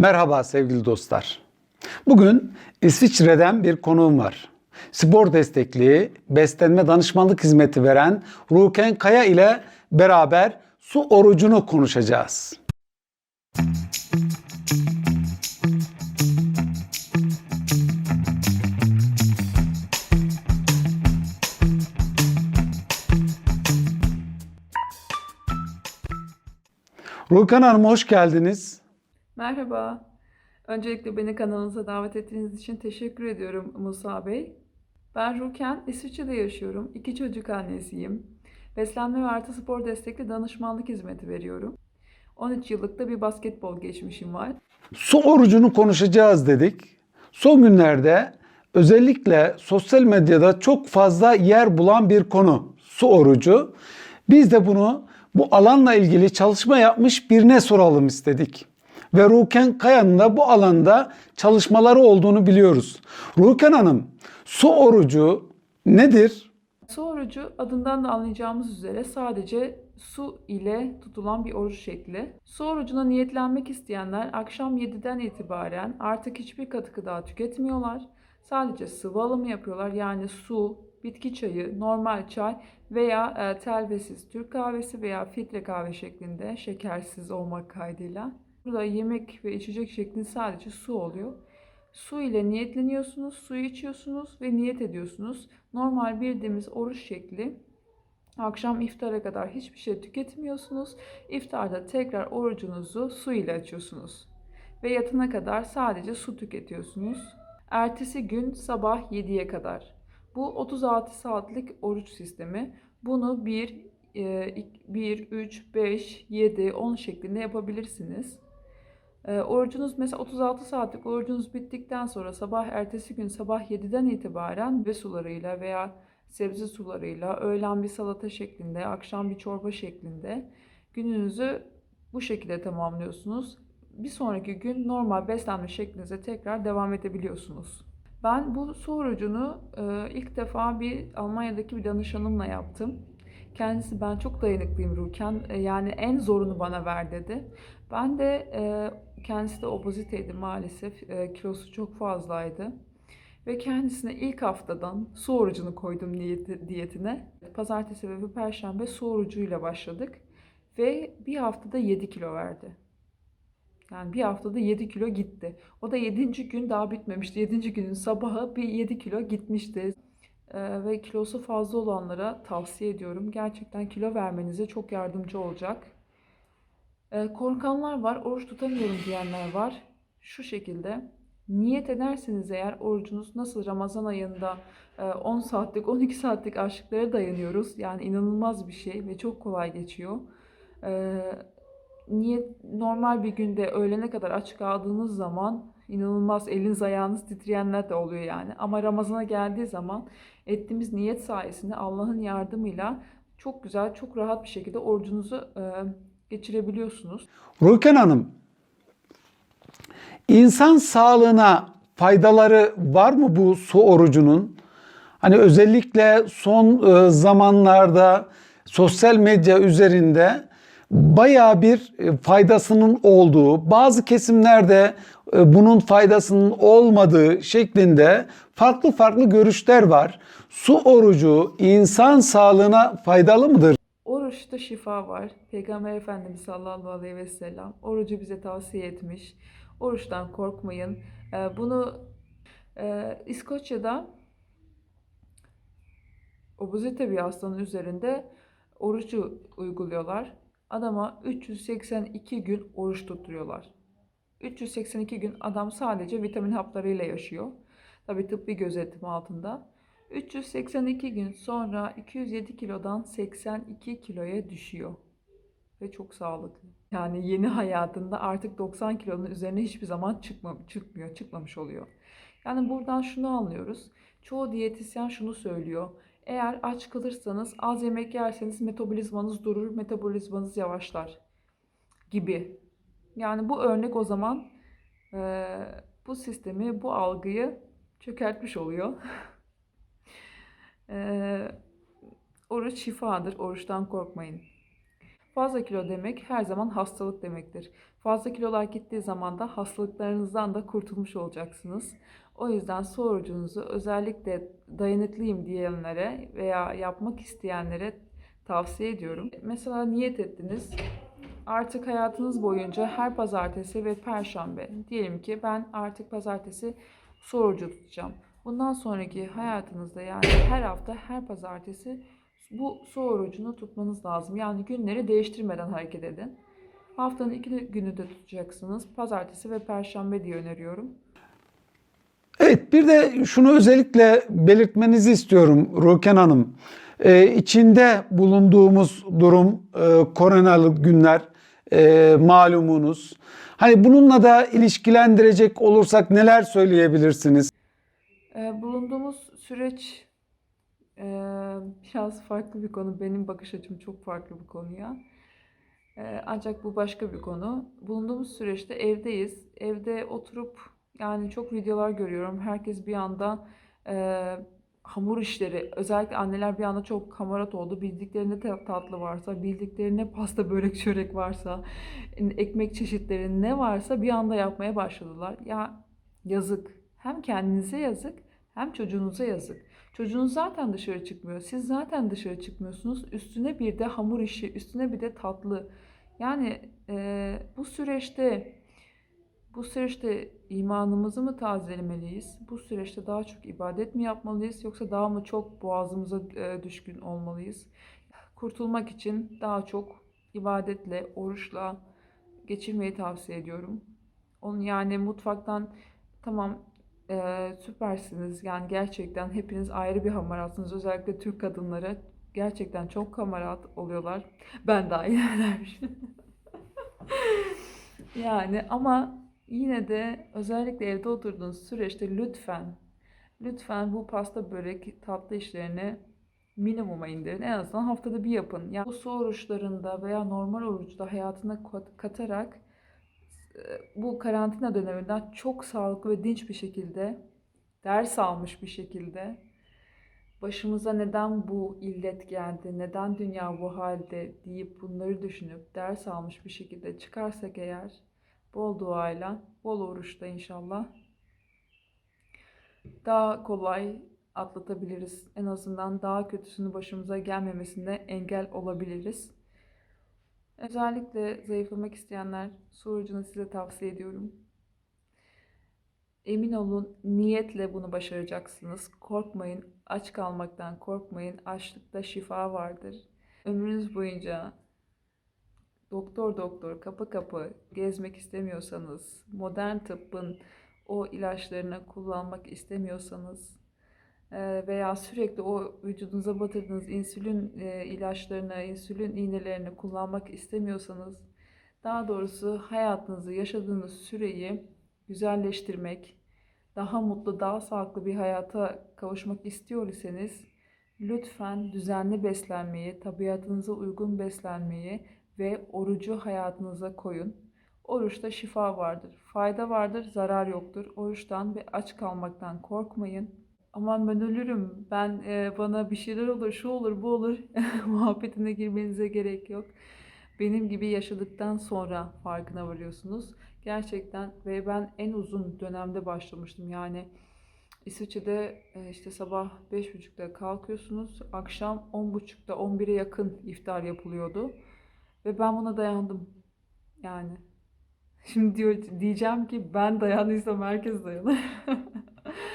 Merhaba sevgili dostlar. Bugün İsviçre'den bir konuğum var. Spor destekli, beslenme danışmanlık hizmeti veren Ruken Kaya ile beraber su orucunu konuşacağız. Ruken Hanım hoş geldiniz. Merhaba. Öncelikle beni kanalınıza davet ettiğiniz için teşekkür ediyorum Musa Bey. Ben Ruken, İsviçre'de yaşıyorum. İki çocuk annesiyim. Beslenme ve artı spor destekli danışmanlık hizmeti veriyorum. 13 yıllık da bir basketbol geçmişim var. Su orucunu konuşacağız dedik. Son günlerde özellikle sosyal medyada çok fazla yer bulan bir konu su orucu. Biz de bunu bu alanla ilgili çalışma yapmış birine soralım istedik. Ve Ruken Kaya'nın da bu alanda çalışmaları olduğunu biliyoruz. Ruken Hanım, su orucu nedir? Su orucu adından da anlayacağımız üzere sadece su ile tutulan bir oruç şekli. Su orucuna niyetlenmek isteyenler akşam 7'den itibaren artık hiçbir katı gıda tüketmiyorlar. Sadece sıvı alımı yapıyorlar. Yani su, bitki çayı, normal çay veya e, telvesiz Türk kahvesi veya filtre kahve şeklinde şekersiz olmak kaydıyla. Burada yemek ve içecek şeklinde sadece su oluyor. Su ile niyetleniyorsunuz, suyu içiyorsunuz ve niyet ediyorsunuz. Normal bildiğimiz oruç şekli akşam iftara kadar hiçbir şey tüketmiyorsunuz. İftarda tekrar orucunuzu su ile açıyorsunuz. Ve yatına kadar sadece su tüketiyorsunuz. Ertesi gün sabah 7'ye kadar. Bu 36 saatlik oruç sistemi. Bunu 1, 1, 3, 5, 7, 10 şeklinde yapabilirsiniz. E, orucunuz mesela 36 saatlik orucunuz bittikten sonra sabah ertesi gün sabah 7'den itibaren ve sularıyla veya sebze sularıyla öğlen bir salata şeklinde, akşam bir çorba şeklinde gününüzü bu şekilde tamamlıyorsunuz. Bir sonraki gün normal beslenme şeklinize tekrar devam edebiliyorsunuz. Ben bu su orucunu e, ilk defa bir Almanya'daki bir danışanımla yaptım. Kendisi ben çok dayanıklıyım Ruken. E, yani en zorunu bana ver dedi. Ben de e, kendisi de obeziteydi maalesef. E, kilosu çok fazlaydı. Ve kendisine ilk haftadan su orucunu koydum diyetine. Pazartesi ve perşembe su orucuyla başladık. Ve bir haftada 7 kilo verdi. Yani bir haftada 7 kilo gitti. O da 7. gün daha bitmemişti. 7. günün sabahı bir 7 kilo gitmişti. Ee, ve kilosu fazla olanlara tavsiye ediyorum. Gerçekten kilo vermenize çok yardımcı olacak. Ee, korkanlar var, oruç tutamıyorum diyenler var. Şu şekilde niyet ederseniz eğer orucunuz nasıl Ramazan ayında e, 10 saatlik, 12 saatlik açlıklara dayanıyoruz. Yani inanılmaz bir şey ve çok kolay geçiyor. Ee, niyet normal bir günde öğlene kadar aç kaldığınız zaman inanılmaz eliniz ayağınız titreyenler de oluyor yani. Ama Ramazan'a geldiği zaman ettiğimiz niyet sayesinde Allah'ın yardımıyla çok güzel, çok rahat bir şekilde orucunuzu e, geçirebiliyorsunuz. Ruken Hanım, insan sağlığına faydaları var mı bu su orucunun? Hani özellikle son e, zamanlarda sosyal medya üzerinde baya bir e, faydasının olduğu, bazı kesimlerde e, bunun faydasının olmadığı şeklinde farklı farklı görüşler var. Su orucu insan sağlığına faydalı mıdır? Oruçta şifa var. Peygamber Efendimiz sallallahu aleyhi ve sellem orucu bize tavsiye etmiş. Oruçtan korkmayın. Ee, Bunu e, İskoçya'da obezite bir hastanın üzerinde orucu uyguluyorlar. Adama 382 gün oruç tutturuyorlar. 382 gün adam sadece vitamin haplarıyla yaşıyor. Tabii tıbbi gözetim altında. 382 gün sonra 207 kilodan 82 kiloya düşüyor. Ve çok sağlıklı. Yani yeni hayatında artık 90 kilonun üzerine hiçbir zaman çıkma, çıkmıyor, çıkmamış oluyor. Yani buradan şunu anlıyoruz. Çoğu diyetisyen şunu söylüyor. Eğer aç kalırsanız, az yemek yerseniz metabolizmanız durur, metabolizmanız yavaşlar gibi. Yani bu örnek o zaman e, bu sistemi, bu algıyı çökertmiş oluyor. e, oruç şifadır, oruçtan korkmayın. Fazla kilo demek her zaman hastalık demektir. Fazla kilolar gittiği zaman da hastalıklarınızdan da kurtulmuş olacaksınız. O yüzden su orucunuzu özellikle dayanıklıyım diyenlere veya yapmak isteyenlere tavsiye ediyorum. Mesela niyet ettiniz. Artık hayatınız boyunca her pazartesi ve perşembe diyelim ki ben artık pazartesi su orucu tutacağım. Bundan sonraki hayatınızda yani her hafta her pazartesi bu su orucunu tutmanız lazım. Yani günleri değiştirmeden hareket edin. Haftanın iki günü de tutacaksınız. Pazartesi ve perşembe diye öneriyorum. Evet bir de şunu özellikle belirtmenizi istiyorum Ruken Hanım. Ee, içinde bulunduğumuz durum e, koronalı günler e, malumunuz. Hani bununla da ilişkilendirecek olursak neler söyleyebilirsiniz? Ee, bulunduğumuz süreç e, biraz farklı bir konu. Benim bakış açım çok farklı bir konuya. Ee, ancak bu başka bir konu. Bulunduğumuz süreçte evdeyiz. Evde oturup yani çok videolar görüyorum. Herkes bir anda e, hamur işleri, özellikle anneler bir anda çok hamarat oldu. Bildiklerinde ta- tatlı varsa, bildiklerinde pasta, börek, çörek varsa, ekmek çeşitleri ne varsa bir anda yapmaya başladılar. Ya yazık. Hem kendinize yazık, hem çocuğunuza yazık. Çocuğunuz zaten dışarı çıkmıyor. Siz zaten dışarı çıkmıyorsunuz. Üstüne bir de hamur işi, üstüne bir de tatlı. Yani e, bu süreçte bu süreçte imanımızı mı tazelemeliyiz? Bu süreçte daha çok ibadet mi yapmalıyız yoksa daha mı çok boğazımıza e, düşkün olmalıyız? Kurtulmak için daha çok ibadetle, oruçla geçirmeyi tavsiye ediyorum. Onun yani mutfaktan tamam e, süpersiniz. Yani gerçekten hepiniz ayrı bir hamaratsınız. Özellikle Türk kadınları gerçekten çok hamarat oluyorlar. Ben dahil dermiş. Yani ama yine de özellikle evde oturduğunuz süreçte lütfen lütfen bu pasta börek tatlı işlerini minimuma indirin. En azından haftada bir yapın. Yani bu su oruçlarında veya normal oruçta hayatına kat- katarak bu karantina döneminden çok sağlıklı ve dinç bir şekilde ders almış bir şekilde başımıza neden bu illet geldi, neden dünya bu halde deyip bunları düşünüp ders almış bir şekilde çıkarsak eğer bol duayla, bol oruçta inşallah daha kolay atlatabiliriz. En azından daha kötüsünü başımıza gelmemesine engel olabiliriz. Özellikle zayıflamak isteyenler su orucunu size tavsiye ediyorum. Emin olun niyetle bunu başaracaksınız. Korkmayın, aç kalmaktan korkmayın. Açlıkta şifa vardır. Ömrünüz boyunca doktor doktor, kapı kapı gezmek istemiyorsanız, modern tıbbın o ilaçlarını kullanmak istemiyorsanız veya sürekli o vücudunuza batırdığınız insülin e, ilaçlarını, insülin iğnelerini kullanmak istemiyorsanız, daha doğrusu hayatınızı, yaşadığınız süreyi güzelleştirmek, daha mutlu, daha sağlıklı bir hayata kavuşmak istiyor iseniz lütfen düzenli beslenmeyi, tabiatınıza uygun beslenmeyi ve orucu hayatınıza koyun. Oruçta şifa vardır, fayda vardır, zarar yoktur. Oruçtan ve aç kalmaktan korkmayın. Aman ben ölürüm, ben e, bana bir şeyler olur, şu olur, bu olur muhabbetine girmenize gerek yok. Benim gibi yaşadıktan sonra farkına varıyorsunuz. Gerçekten ve ben en uzun dönemde başlamıştım. Yani İsviçre'de e, işte sabah 5.30'da kalkıyorsunuz. Akşam 10.30'da 11'e yakın iftar yapılıyordu. Ve ben buna dayandım. Yani şimdi diyor, diyeceğim ki ben dayandıysam herkes dayanır.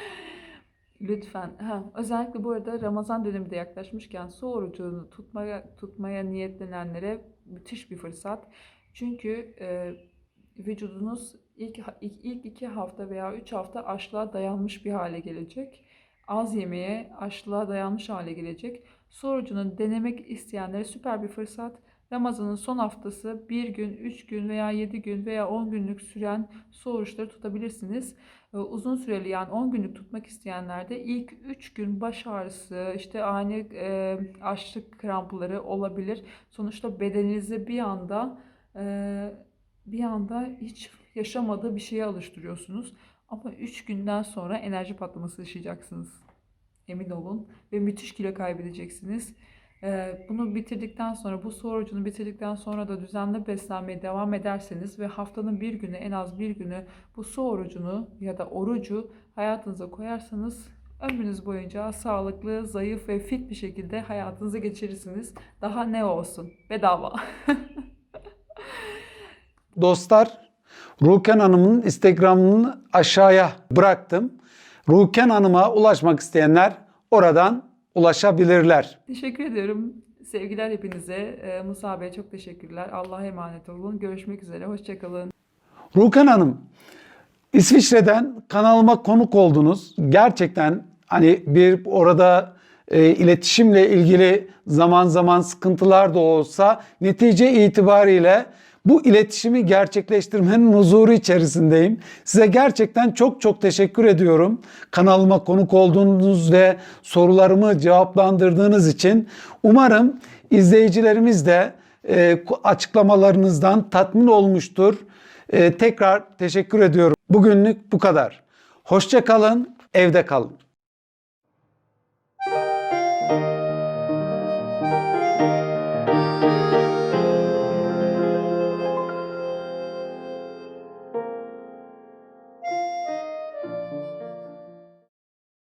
Lütfen. Ha, özellikle bu arada Ramazan dönemi de yaklaşmışken su orucunu tutmaya tutmaya niyetlenenlere müthiş bir fırsat. Çünkü e, vücudunuz ilk, ilk ilk iki hafta veya üç hafta açlığa dayanmış bir hale gelecek. Az yemeye, açlığa dayanmış hale gelecek. Su orucunu denemek isteyenlere süper bir fırsat. Ramazan'ın son haftası bir gün, üç gün veya yedi gün veya on günlük süren su oruçları tutabilirsiniz. Ee, Uzun süreli yani 10 günlük tutmak isteyenler de ilk 3 gün baş ağrısı, işte ani e, açlık krampları olabilir. Sonuçta bedeninizi bir anda e, bir anda hiç yaşamadığı bir şeye alıştırıyorsunuz. Ama 3 günden sonra enerji patlaması yaşayacaksınız. Emin olun ve müthiş kilo kaybedeceksiniz. Ee, Bunu bitirdikten sonra, bu su orucunu bitirdikten sonra da düzenli beslenmeye devam ederseniz ve haftanın bir günü, en az bir günü bu su orucunu ya da orucu hayatınıza koyarsanız ömrünüz boyunca sağlıklı, zayıf ve fit bir şekilde hayatınızı geçirirsiniz. Daha ne olsun? Bedava. Dostlar, Ruken Hanım'ın Instagram'ını aşağıya bıraktım. Ruken Hanım'a ulaşmak isteyenler oradan ulaşabilirler. Teşekkür ediyorum. Sevgiler hepinize. Ee, Musa Bey çok teşekkürler. Allah'a emanet olun. Görüşmek üzere. Hoşçakalın. Ruken Hanım, İsviçre'den kanalıma konuk oldunuz. Gerçekten hani bir orada e, iletişimle ilgili zaman zaman sıkıntılar da olsa netice itibariyle bu iletişimi gerçekleştirmenin huzuru içerisindeyim. Size gerçekten çok çok teşekkür ediyorum. Kanalıma konuk olduğunuz ve sorularımı cevaplandırdığınız için. Umarım izleyicilerimiz de e, açıklamalarınızdan tatmin olmuştur. Ee, tekrar teşekkür ediyorum. Bugünlük bu kadar. Hoşça kalın, evde kalın.